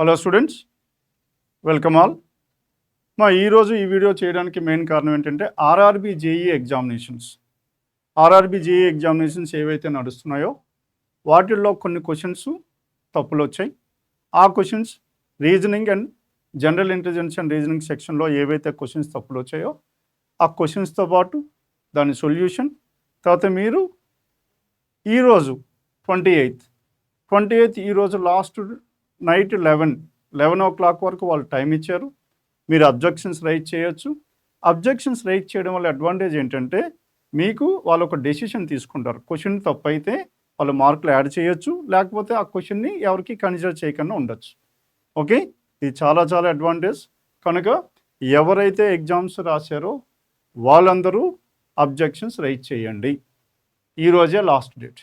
Hello students welcome all మా ఈరోజు ఈ వీడియో చేయడానికి మెయిన్ కారణం ఏంటంటే RRB JE examinations RRB JE examinations ఏవైతే నడుస్తున్నాయో వాటిల్లో కొన్ని క్వశ్చన్స్ తప్పులు వచ్చాయి. ఆ questions reasoning and general intelligence and reasoning సెక్షన్లో ఏవైతే క్వశ్చన్స్ తప్పులు వచ్చాయో ఆ క్వశ్చన్స్తో పాటు దాని సొల్యూషన్ తర్వాత మీరు ఈరోజు ట్వంటీ ఎయిత్ ట్వంటీ ఎయిత్ ఈరోజు last night eleven eleven o'clock వరకు వాళ్ళు టైం ఇచ్చారు. మీరు అబ్జెక్షన్స్ రైట్ చేయొచ్చు. అబ్జెక్షన్స్ రైట్ చేయడం వల్ల అడ్వాంటేజ్ ఏంటంటే మీకు వాళ్ళు ఒక డెసిషన్ తీసుకుంటారు. క్వశ్చన్ తప్పు అయితే వాళ్ళు మార్కులు యాడ్ చేయొచ్చు. లేకపోతే ఆ క్వశ్చన్ని ఎవరికి కన్సిడర్ చేయకుండా ఉండొచ్చు. ఓకే? ఇది చాలా చాలా అడ్వాంటేజ్. కనుక ఎవరైతే ఎగ్జామ్స్ రాశారో వాళ్ళందరూ అబ్జెక్షన్స్ రైట్ చేయండి. ఈరోజే లాస్ట్ డేట్.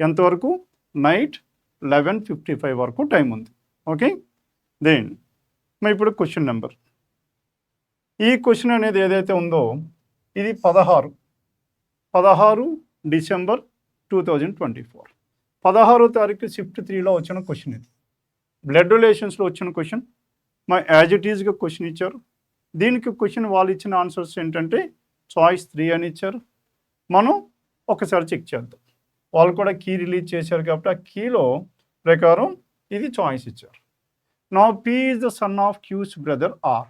ఎంతవరకు? నైట్ లెవెన్ ఫిఫ్టీ ఫైవ్ వరకు టైం ఉంది. ఓకే దెన్ మరి ఇప్పుడు క్వశ్చన్ నెంబర్ ఈ క్వశ్చన్ అనేది ఏదైతే ఉందో ఇది పదహారు. పదహారు December two thousand twenty four పదహారో తారీఖు షిఫ్ట్ త్రీలో వచ్చిన క్వశ్చన్ ఇది. బ్లడ్ రిలేషన్స్లో వచ్చిన క్వశ్చన్ మా యాజ్ ఇట్ ఈజ్గా క్వశ్చన్ ఇచ్చారు. దీనికి క్వశ్చన్ వాళ్ళు ఇచ్చిన ఆన్సర్స్ ఏంటంటే చాయిస్ త్రీ అని ఇచ్చారు. మనం ఒకసారి చెక్ చేద్దాం. వాళ్ళు కూడా కీ రిలీజ్ చేశారు కాబట్టి ఆ కీలో ప్రకారం ఇది చాయిస్ ఇచ్చారు. నా P is the son of Q's brother R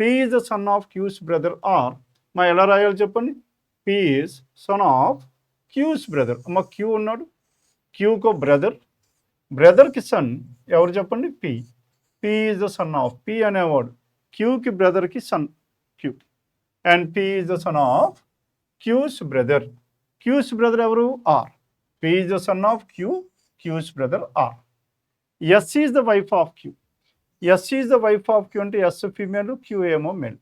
P is the son of Q's brother R మా ఎలా రాయాలి చెప్పండి? P is son of Q's brother మా క్యూ ఉన్నాడు. క్యూకో బ్రదర్ బ్రదర్కి సన్ ఎవరు చెప్పండి? P P is the son of P అనేవాడు. క్యూకి బ్రదర్కి son Q and P is the son of Q's brother Q's brother ఎవరు? R P is the son of Q Q's brother R S is the wife of Q S is the wife of Q అంటే S female Q ఏమో male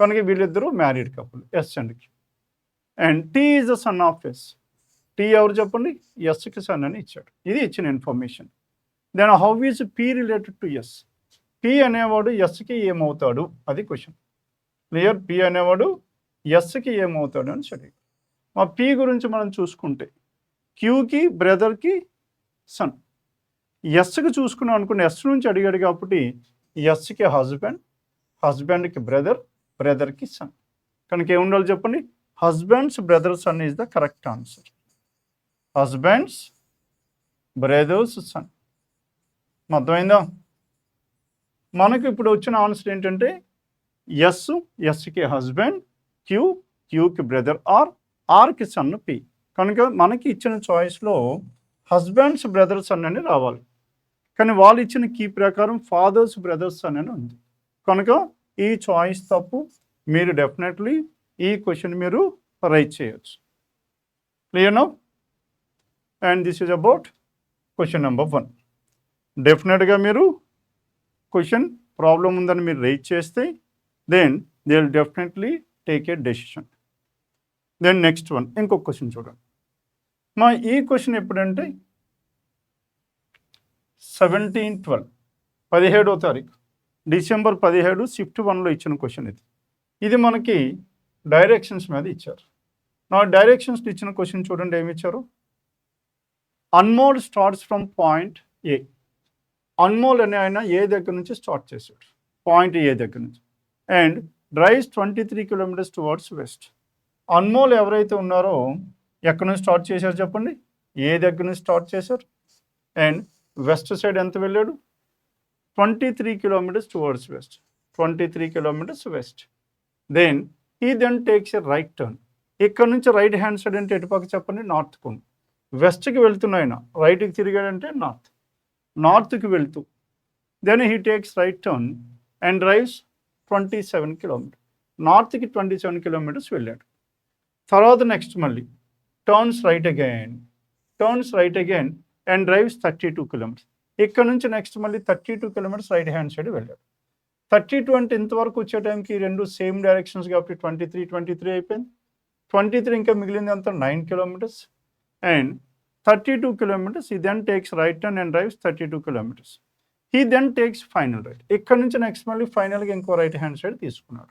కనుక వీళ్ళిద్దరూ married couple S and Q and T is the son of S T ఎవరు చెప్పండి? ఎస్కి son అని ఇచ్చాడు. ఇది ఇచ్చిన information then how is P related to S P అనేవాడు ఎస్కి ఏమవుతాడు? అది క్వశ్చన్ క్లియర్ పీ అనేవాడు ఎస్కి ఏమవుతాడు అని సరే మా పీ గురించి మనం చూసుకుంటే క్యూకి బ్రదర్కి సన్ ఎస్కి చూసుకున్నాం అనుకున్న ఎస్ నుంచి అడిగాడు కాబట్టి ఎస్కి హస్బెండ్ హస్బెండ్కి బ్రదర్ బ్రదర్కి సన్. కనుక ఏముండాలి చెప్పండి? Husband's brother son is the correct answer. Husband's brother's son. అర్థమైందా? మనకు ఇప్పుడు వచ్చిన ఆన్సర్ ఏంటంటే ఎస్ ఎస్కి హస్బెండ్ క్యూ క్యూకి బ్రదర్ ఆర్ ఆర్కి సన్ పి. కనుక మనకి ఇచ్చిన చాయిస్లో హస్బెండ్స్ బ్రదర్స్ అని రావాలి. కానీ వాళ్ళు ఇచ్చిన కీ ప్రకారం ఫాదర్స్ బ్రదర్స్ అని ఉంది. కనుక ఈ చాయిస్ తప్పు. మీరు డెఫినెట్లీ ఈ క్వశ్చన్ మీరు రైట్ చేయొచ్చు. Clear no and this is about question number one డెఫినెట్గా మీరు క్వశ్చన్ ప్రాబ్లం ఉందని మీరు రైట్ చేస్తే then they will definitely take a decision then next one ఇంకొక క్వశ్చన్ చూడండి. మా ఈ క్వశ్చన్ ఎప్పుడంటే సెవెంటీన్ ట్వెల్వ్ పదిహేడో తారీఖు. డిసెంబర్ పదిహేడు షిఫ్ట్ వన్లో ఇచ్చిన క్వశ్చన్ ఇది. ఇది మనకి డైరెక్షన్స్ మీద ఇచ్చారు. నా డైరెక్షన్స్ ఇచ్చిన క్వశ్చన్ చూడండి ఏమి ఇచ్చారు Anmol starts from point A Anmol అనే ఆయన ఏ దగ్గర నుంచి స్టార్ట్ చేశాడు? పాయింట్ ఏ దగ్గర నుంచి. And drives twenty three kilometres towards west Anmol ఎవరైతే ఉన్నారో ఎక్కడి నుంచి స్టార్ట్ చేశారు చెప్పండి? ఏ దగ్గర నుంచి స్టార్ట్ చేశారు? అండ్ వెస్ట్ సైడ్ ఎంత వెళ్ళాడు? Twenty three kilometres towards west twenty three kilometres west then ఈ then takes a right turn ఇక్కడ నుంచి రైట్ హ్యాండ్ సైడ్ అంటే ఎటుపక్క చెప్పండి? నార్త్ కొని వెస్ట్కి వెళ్తున్నాయన రైట్కి తిరిగాడంటే నార్త్ నార్త్కి వెళ్తూ. Then he takes right turn and drives twenty seven kilometre. నార్త్కి twenty seven kilometres వెళ్ళాడు. తర్వాత నెక్స్ట్ మళ్ళీ. Turns right again turns right again and drives thirty two kilometres ఇక్కడ నుంచి నెక్స్ట్ మళ్ళీ thirty two kilometres right hand side వెళ్ళాడు. Thirty two అంటే ఇంతవరకు వచ్చే టైంకి రెండు సేమ్ డైరెక్షన్స్ కాబట్టి ట్వంటీ త్రీ ట్వంటీ త్రీ అయిపోయింది. ట్వంటీ త్రీ ఇంకా మిగిలింది అంతా nine kilometres and thirty two kilometres he then takes right turn and drives thirty two kilometres he then takes final right ఇక్కడ నుంచి నెక్స్ట్ మళ్ళీ ఫైనల్గా ఇంకో రైట్ హ్యాండ్ సైడ్ తీసుకున్నాడు.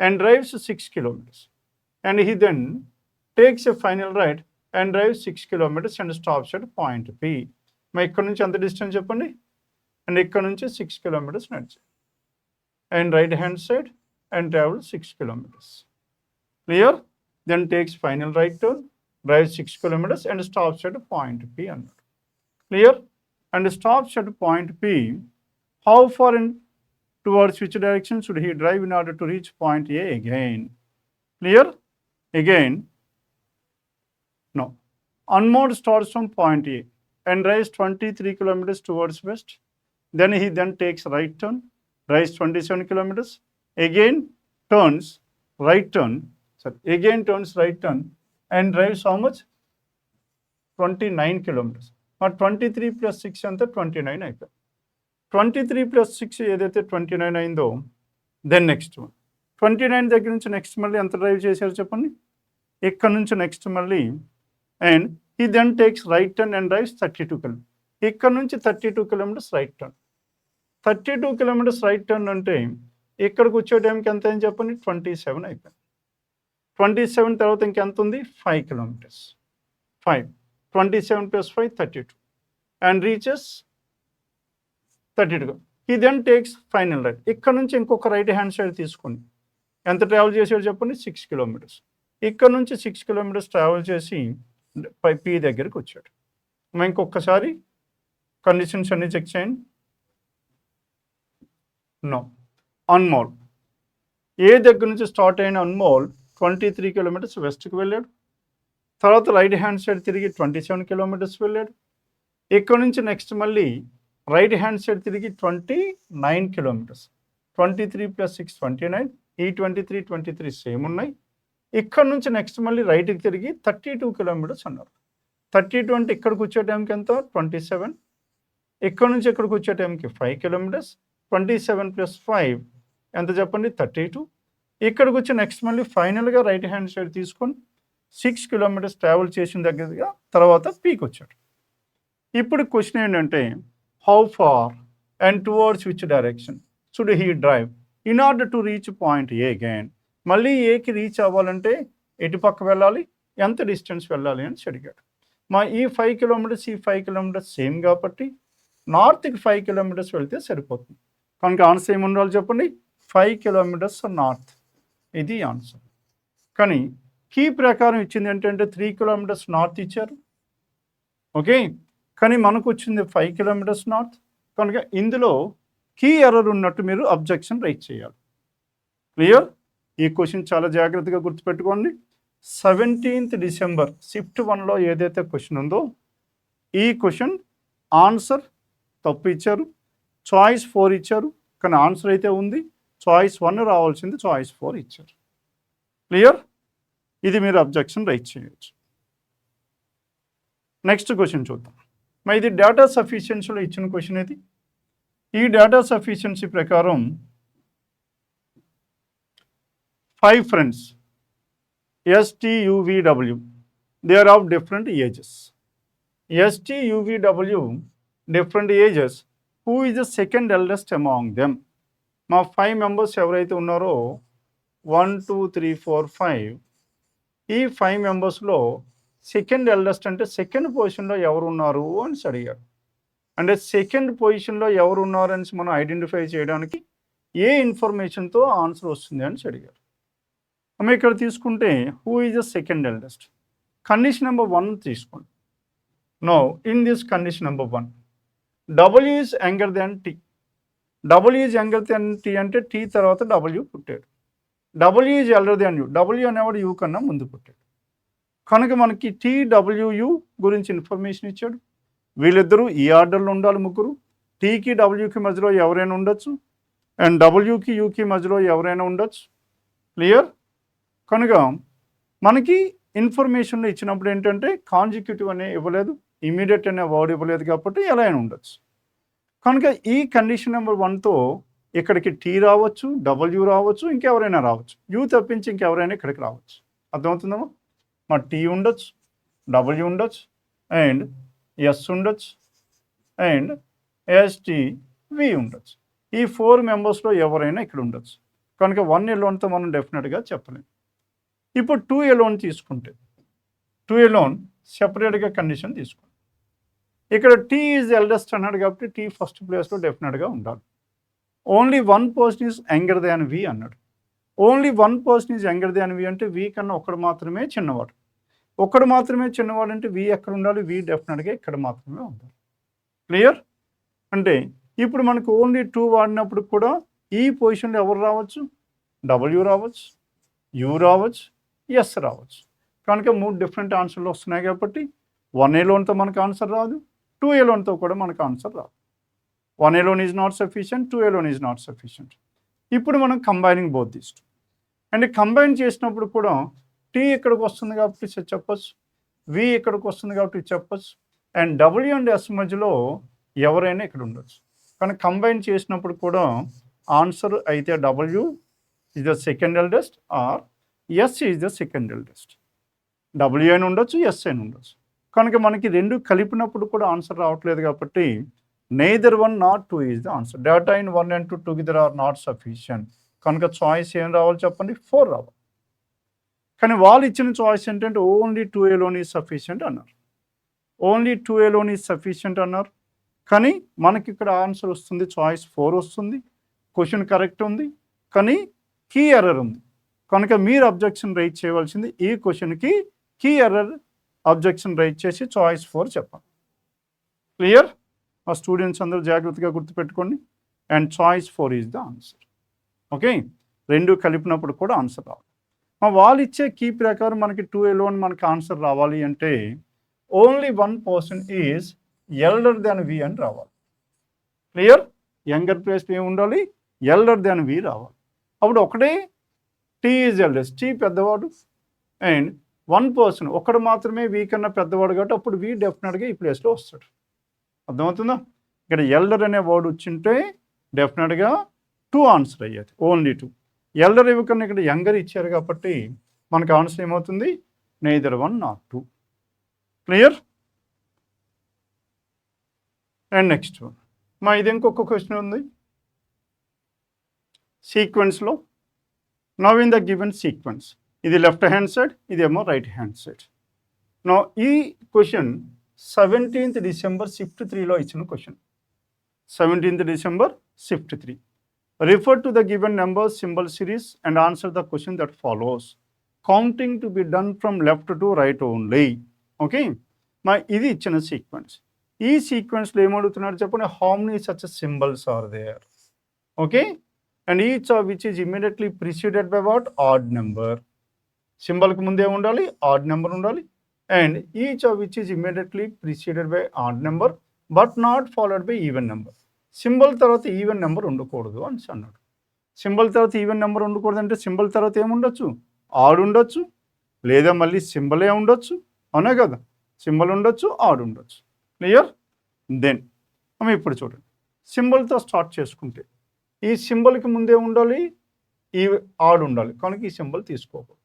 And drives six kilometres and he then takes a final right and drive six kilometres and stops at point P మరి ఇక్కడ నుంచి ఎంత డిస్టెన్స్ చెప్పండి? అండ్ ఇక్కడ నుంచి సిక్స్ కిలోమీటర్స్ నడిచి. And right hand side and travel six kilometres clear then takes final right turn drive six kilometres and stops at point P అన్నాడు. Clear and stops at point P how far in towards which direction should he drive in order to reach point A again? Clear? Again, no. Unmoored starts from point A and drives 23 kilometers towards west. Then he then takes right turn, drives 27 kilometers, again turns right turn, sorry, again turns right turn and drives how much? 29 kilometers. But 23 plus 6 అంతా 29 అయిపోయింది twenty three plus six ఏదైతే twenty nine అయిందో then next one twenty nine దగ్గర నుంచి next మళ్ళీ ఎంత drive చేశారు చెప్పండి ఇక్కడ నుంచి నెక్స్ట్ మళ్ళీ and he then takes right turn and drives thirty two kilometres ఇక్కడ నుంచి thirty two kilometres right turn thirty two kilometres right turn అంటే ఇక్కడికి వచ్చే టైంకి ఎంత అని చెప్పండి? ట్వంటీ సెవెన్ అయిపోయింది. ట్వంటీ సెవెన్ తర్వాత ఇంకెంత ఉంది? Five kilometres five twenty seven plus five thirty two and reaches thirty two he then takes final right ఇక్కడ నుంచి ఇంకొక రైట్ హ్యాండ్ సైడ్ తీసుకోండి. ఎంత ట్రావెల్ చేసాడు చెప్పండి? సిక్స్ కిలోమీటర్స్ ఇక్కడ నుంచి సిక్స్ కిలోమీటర్స్ ట్రావెల్ చేసి పై పి దగ్గరికి వచ్చాడు. ఇంకొకసారి కండిషన్స్ అన్ని చెక్ చేయండి. నో అన్మోల్ ఏ దగ్గర నుంచి స్టార్ట్ అయిన అన్మోల్ ట్వంటీ త్రీ కిలోమీటర్స్ వెస్ట్కి వెళ్ళాడు. తర్వాత రైట్ హ్యాండ్ సైడ్ తిరిగి ట్వంటీ సెవెన్ కిలోమీటర్స్ వెళ్ళాడు. ఇక్కడ నుంచి నెక్స్ట్ మళ్ళీ రైట్ హ్యాండ్ సైడ్ తిరిగి twenty nine kilometres twenty three plus six twenty nine ఈ twenty three twenty three same ఉన్నాయి. ఇక్కడ నుంచి నెక్స్ట్ మళ్ళీ రైట్కి తిరిగి థర్టీ టూ కిలోమీటర్స్ అన్నారు థర్టీ టూ అంటే ఇక్కడికి వచ్చే టైంకి ఎంత? ట్వంటీ సెవెన్ ఇక్కడ నుంచి ఇక్కడికి వచ్చే టైంకి five kilometres twenty seven plus five ఎంత చెప్పండి? థర్టీ టూ ఇక్కడికి వచ్చి నెక్స్ట్ మళ్ళీ ఫైనల్గా రైట్ హ్యాండ్ సైడ్ తీసుకొని సిక్స్ కిలోమీటర్స్ ట్రావెల్ చేసిన దగ్గరగా తర్వాత పీక్ వచ్చాడు. ఇప్పుడు క్వశ్చన్ ఏంటంటే how far and towards which direction should he drive in order to reach point A again మళ్ళీ ఏకి రీచ్ అవ్వాలంటే ఎటు పక్క వెళ్ళాలి? ఎంత డిస్టెన్స్ వెళ్ళాలి అని అడిగాడు మా ఈ ఫైవ్ కిలోమీటర్స్ ఈ ఫైవ్ కిలోమీటర్స్ సేమ్ కాబట్టి నార్త్కి ఫైవ్ కిలోమీటర్స్ వెళ్తే సరిపోతుంది. కనుక ఆన్సర్ ఏమి ఉండాలి చెప్పండి? Five kilometres north. ఇది ఆన్సర్. కానీ కీ ప్రకారం ఇచ్చింది ఏంటంటే త్రీ కిలోమీటర్స్ నార్త్ ఇచ్చారు. ఓకే? కానీ మనకు వచ్చింది ఫైవ్ కిలోమీటర్స్ నార్త్. కనుక ఇందులో కీ ఎర్రర్ ఉన్నట్టు మీరు అబ్జెక్షన్ రైట్ చేయాలి. క్లియర్? ఈ క్వశ్చన్ చాలా జాగ్రత్తగా గుర్తుపెట్టుకోండి. సెవెంటీన్త్ డిసెంబర్ షిఫ్ట్ వన్లో ఏదైతే క్వశ్చన్ ఉందో ఈ క్వశ్చన్ ఆన్సర్ తప్పు ఇచ్చారు చాయిస్ ఫోర్ ఇచ్చారు కానీ ఆన్సర్ అయితే ఉంది. చాయిస్ వన్ రావాల్సింది చాయిస్ ఫోర్ ఇచ్చారు. క్లియర్? ఇది మీరు అబ్జెక్షన్ రైట్ చేయొచ్చు. నెక్స్ట్ క్వశ్చన్ చూద్దాం. మరి ఇది డేటా సఫిషియన్సీలో ఇచ్చిన క్వశ్చన్ ఇది ఈ డేటా సఫిషియన్సీ ప్రకారం five friends S T U V W they are of different ages S T U V W different ages who is the second eldest among them మా five members ఎవరైతే ఉన్నారో one two three four five ఈ five మెంబర్స్లో second eldest అంటే second పొజిషన్లో ఎవరు ఉన్నారు అని అడిగాడు అంటే సెకండ్ పొజిషన్లో ఎవరు ఉన్నారు అని మనం ఐడెంటిఫై చేయడానికి ఏ ఇన్ఫర్మేషన్తో ఆన్సర్ వస్తుంది అని అడిగారు. అమ్మ ఇక్కడ తీసుకుంటే who is the second eldest condition number one తీసుకోండి. No in this condition number one W is younger than T W is younger than T అంటే టీ తర్వాత డబ్ల్యూ పుట్టాడు. W is elder than U W అనేవాడు U కన్నా ముందు పుట్టాడు. కనుక మనకి టీడబ్ల్యూయు గురించి ఇన్ఫర్మేషన్ ఇచ్చాడు. వీళ్ళిద్దరూ ఈ ఆర్డర్లో ఉండాలి ముగ్గురు. టీకి డబ్ల్యూకి మధ్యలో ఎవరైనా ఉండొచ్చు. అండ్ డబ్ల్యూకి యూకి మధ్యలో ఎవరైనా ఉండొచ్చు. క్లియర్ కనుక మనకి ఇన్ఫర్మేషన్లో ఇచ్చినప్పుడు ఏంటంటే కాంజిక్యూటివ్ అనే ఇవ్వలేదు ఇమీడియట్ అనే వర్డ్ ఇవ్వలేదు కాబట్టి ఎలా అయినా ఉండొచ్చు. కనుక ఈ కండిషన్ నెంబర్ వన్తో ఇక్కడికి టీ రావచ్చు డబ్ల్యూ రావచ్చు ఇంకెవరైనా రావచ్చు. యూ తప్పించి ఇంకెవరైనా ఇక్కడికి రావచ్చు. అర్థమవుతుందమ్మా? మా టీ ఉండొచ్చు డబ్ల్యూ ఉండొచ్చు అండ్ ఎస్ ఉండొచ్చు అండ్ ఎస్టీ వి ఉండొచ్చు. ఈ ఫోర్ మెంబర్స్లో ఎవరైనా ఇక్కడ ఉండొచ్చు. కనుక వన్ ఎలోన్తో మనం డెఫినెట్గా చెప్పలేము ఇప్పుడు టూ ఎలోన్ తీసుకుంటే టూ ఎలోన్ సెపరేట్గా కండిషన్ తీసుకోండి ఇక్కడ టీ ఈజ్ ఎల్డెస్ట్ అన్నాడు కాబట్టి టీ ఫస్ట్ ప్లేస్లో డెఫినెట్గా ఉండాలి. Only one person is younger than V అన్నాడు. Only one person is younger than V అంటే వి కన్నా ఒకడు మాత్రమే చిన్నవాడు. ఒకడు మాత్రమే చిన్నవాడు అంటే వి ఎక్కడ ఉండాలి? వి డెఫినెట్గా ఇక్కడ మాత్రమే ఉండాలి. క్లియర్ అంటే ఇప్పుడు మనకు ఓన్లీ టూ వాడినప్పుడు కూడా ఈ పొజిషన్లో ఎవరు రావచ్చు? డబ్ల్యూ రావచ్చు. యూ రావచ్చు. ఎస్ రావచ్చు. కనుక మూడు డిఫరెంట్ ఆన్సర్లు వస్తున్నాయి కాబట్టి వన్ ఏ లోన్తో మనకు ఆన్సర్ రాదు టూ ఏలోన్తో కూడా మనకు ఆన్సర్ రాదు. One alone is not sufficient two alone is not sufficient ఇప్పుడు మనం combining both these and combine చేసినప్పుడు కూడా టీ ఇక్కడికి వస్తుంది కాబట్టి చెప్పచ్చు వి ఇక్కడికి వస్తుంది కాబట్టి చెప్పచ్చు అండ్ డబ్ల్యూ అండ్ ఎస్ మధ్యలో ఎవరైనా ఇక్కడ ఉండొచ్చు. కానీ కంబైన్ చేసినప్పుడు కూడా ఆన్సర్ అయితే W is the second eldest or S is the second eldest W అని ఉండొచ్చు ఎస్ అయిన ఉండొచ్చు. కనుక మనకి రెండు కలిపినప్పుడు కూడా ఆన్సర్ రావట్లేదు కాబట్టి neither one not two is the answer data in one and two together are not sufficient కనుక చాయిస్ ఏం రావాలి చెప్పండి? ఫోర్ రావాలి. కానీ వాళ్ళు ఇచ్చిన చాయిస్ ఏంటంటే ఓన్లీ టూ ఏలోని సఫిషియంట్ అన్నారు. ఓన్లీ టూ ఏలోని సఫిషియంట్ అన్నారు. కానీ మనకి ఇక్కడ ఆన్సర్ వస్తుంది చాయిస్ ఫోర్ వస్తుంది. క్వశ్చన్ కరెక్ట్ ఉంది. కానీ కీ ఎర్రర్ ఉంది. కనుక మీరు అబ్జెక్షన్ రైట్ చేయవలసింది ఈ క్వశ్చన్కి కీ ఎర్రర్ అబ్జెక్షన్ రైట్ చేసి చాయిస్ ఫోర్ చెప్పండి క్లియర్ మా స్టూడెంట్స్ అందరూ జాగ్రత్తగా గుర్తుపెట్టుకోండి. And choice four is the answer okay రెండు కలిపినప్పుడు కూడా ఆన్సర్ రావాలి. మా వాళ్ళు ఇచ్చే కీ ప్రకారం మనకి టూ ఎలోన్ మనకి ఆన్సర్ రావాలి అంటే only one person is elder than V అని రావాలి. క్లియర్ యంగర్ ప్లేస్ ఏమి ఉండాలి ఎల్డర్ దాన్ వి రావాలి. అప్పుడు ఒకటే టీ ఈజ్ టీ పెద్దవాడు అండ్ వన్ పర్సన్ ఒకడు మాత్రమే వీ కన్నా పెద్దవాడు కాబట్టి అప్పుడు వీ డెఫినెట్గా ఈ ప్లేస్లో వస్తాడు. అర్థమవుతుందా? ఇక్కడ ఎల్డర్ అనే వర్డ్ వచ్చింటే డెఫినెట్గా టూ ఆన్సర్ అయ్యేది. ఓన్లీ టూ ఎల్డర్ ఇవ్వకన్నా ఇక్కడ యంగర్ ఇచ్చారు కాబట్టి మనకు ఆన్సర్ ఏమవుతుంది? Neither one not two clear and next మా ఇది ఇంకొక క్వశ్చన్ ఉంది. సీక్వెన్స్లో now in the given sequence ఇది లెఫ్ట్ హ్యాండ్ సైడ్ ఇదేమో రైట్ హ్యాండ్ సైడ్ నో ఈ క్వశ్చన్ సెవెంటీన్త్ డిసెంబర్ షిఫ్ట్ త్రీలో ఇచ్చిన question seventeenth December shift three refer to the given number symbol series and answer the question that follows counting to be done from left to right only okay మా ఇది ఇచ్చిన sequence ఈ సీక్వెన్స్లో ఏమడుగుతున్నారు చెప్పండి? How many such symbols are there okay and each of which is immediately preceded by what odd number సింబల్కి ముందే ఉండాలి odd number ఉండాలి. And each of which is immediately preceded by odd number but not followed by even number symbol తర్వాత even number ఉండకూడదు అని అన్నాడు. Symbol తర్వాత even number ఉండకూడదు అంటే సింబల్ తర్వాత ఏముండొచ్చు ఆడ్ ఉండొచ్చు లేదా మళ్ళీ సింబలే ఉండొచ్చు? అవునా కదా. సింబల్ ఉండొచ్చు ఆడ్ ఉండొచ్చు. క్లియర్ దెన్ ఇప్పుడు చూడండి. సింబల్తో స్టార్ట్ చేసుకుంటే ఈ సింబల్కి ముందే ఉండాలి ఈ ఆడ్ ఉండాలి. కనుక ఈ సింబల్ తీసుకోకూడదు.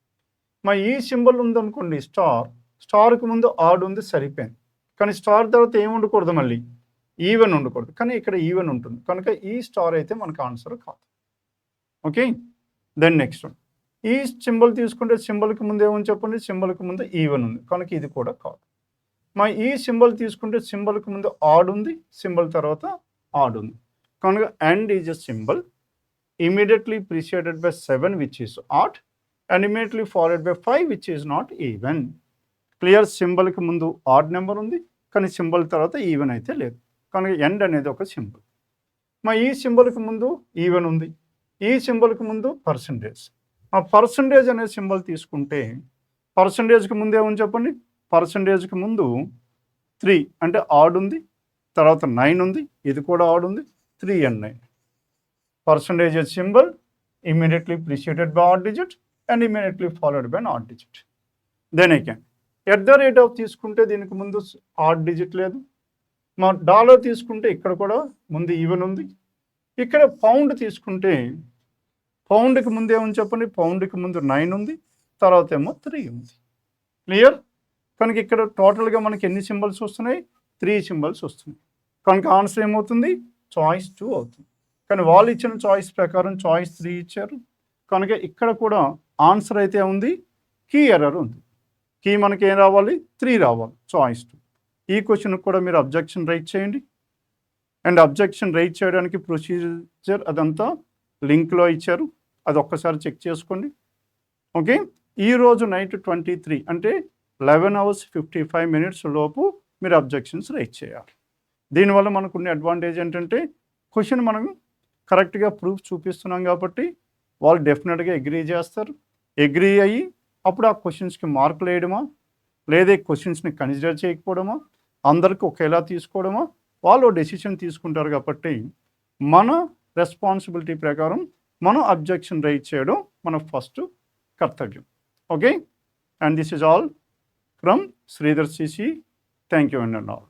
మరి ఈ సింబల్ ఉందనుకోండి స్టార్. స్టార్కి ముందు ఆడ్ ఉంది సరిపోయింది. కానీ స్టార్ తర్వాత ఏమి ఉండకూడదు మళ్ళీ? ఈవెన్ ఉండకూడదు. కానీ ఇక్కడ ఈవెన్ ఉంటుంది. కనుక ఈ స్టార్ అయితే మనకు ఆన్సర్ కాదు. ఓకే? దెన్ నెక్స్ట్ ఈ సింబల్ తీసుకుంటే సింబల్కి ముందు ఏమని చెప్పండి? సింబల్కి ముందు ఈవెన్ ఉంది. కనుక ఇది కూడా కాదు. మా ఈ సింబల్ తీసుకుంటే సింబల్కి ముందు ఆడ్ ఉంది సింబల్ తర్వాత ఆడ్ ఉంది. కనుక and is a symbol immediately preceded by seven which is odd and immediately followed by five which is not even clear సింబల్కి ముందు ఆడ్ నెంబర్ ఉంది కానీ సింబల్ తర్వాత ఈవెన్ అయితే లేదు. కనుక ఎండ్ అనేది ఒక సింబల్ మా ఈ సింబల్కి ముందు ఈవెన్ ఉంది. ఈ సింబల్కి ముందు పర్సంటేజ్ మా పర్సంటేజ్ అనే సింబల్ తీసుకుంటే పర్సంటేజ్కి ముందు ఏమని చెప్పండి? పర్సంటేజ్కి ముందు త్రీ అంటే ఆడ్ ఉంది తర్వాత నైన్ ఉంది ఇది కూడా ఆడ్ ఉంది three and nine percentage symbol immediately preceded by odd digit and immediately followed by odd digit then I can at the rate of తీసుకుంటే దీనికి ముందు ఆడ్ డిజిట్ లేదు. మా డాలర్ తీసుకుంటే ఇక్కడ కూడా ముందు ఈవెన్ ఉంది. ఇక్కడ పౌండ్ తీసుకుంటే పౌండ్కి ముందు ఏమని చెప్పండి? పౌండ్కి ముందు నైన్ ఉంది. తర్వాత ఏమో త్రీ ఉంది. క్లియర్ కనుక ఇక్కడ టోటల్గా మనకి ఎన్ని సింబల్స్ వస్తున్నాయి? త్రీ సింబల్స్ వస్తున్నాయి. కనుక ఆన్సర్ ఏమవుతుంది? చాయిస్ టూ అవుతుంది. కానీ వాళ్ళు ఇచ్చిన చాయిస్ ప్రకారం చాయిస్ త్రీ ఇచ్చారు. కనుక ఇక్కడ కూడా ఆన్సర్ అయితే ఉంది కీ ఎర్రర్ ఉంది. కీ మనకి ఏం రావాలి? త్రీ రావాలి చాయిస్ టూ ఈ క్వశ్చన్కి కూడా మీరు అబ్జెక్షన్ రైట్ చేయండి. అండ్ అబ్జెక్షన్ రైట్ చేయడానికి ప్రొసీజర్ అదంతా లింక్లో ఇచ్చారు. అది ఒక్కసారి చెక్ చేసుకోండి. ఓకే ఈరోజు నైట్ ట్వంటీ త్రీ అంటే eleven hours fifty five minutes లోపు మీరు అబ్జెక్షన్స్ రైట్ చేయాలి. దీనివల్ల మనకున్న అడ్వాంటేజ్ ఏంటంటే క్వశ్చన్ మనం కరెక్ట్గా ప్రూఫ్ చూపిస్తున్నాం కాబట్టి వాళ్ళు డెఫినెట్గా అగ్రీ చేస్తారు. అగ్రీ అయ్యి అప్పుడు ఆ క్వశ్చన్స్కి మార్కులు వేయడమా లేదా క్వశ్చన్స్ని కన్సిడర్ చేయకపోవడమా? అందరికి ఒకేలా తీసుకోవడమా? వాళ్ళు డెసిషన్ తీసుకుంటారు కాబట్టి మన రెస్పాన్సిబిలిటీ ప్రకారం మనం అబ్జెక్షన్ రైజ్ చేయడం మన ఫస్ట్ కర్తవ్యం. Okay and this is all from Sridhar CC thank you and all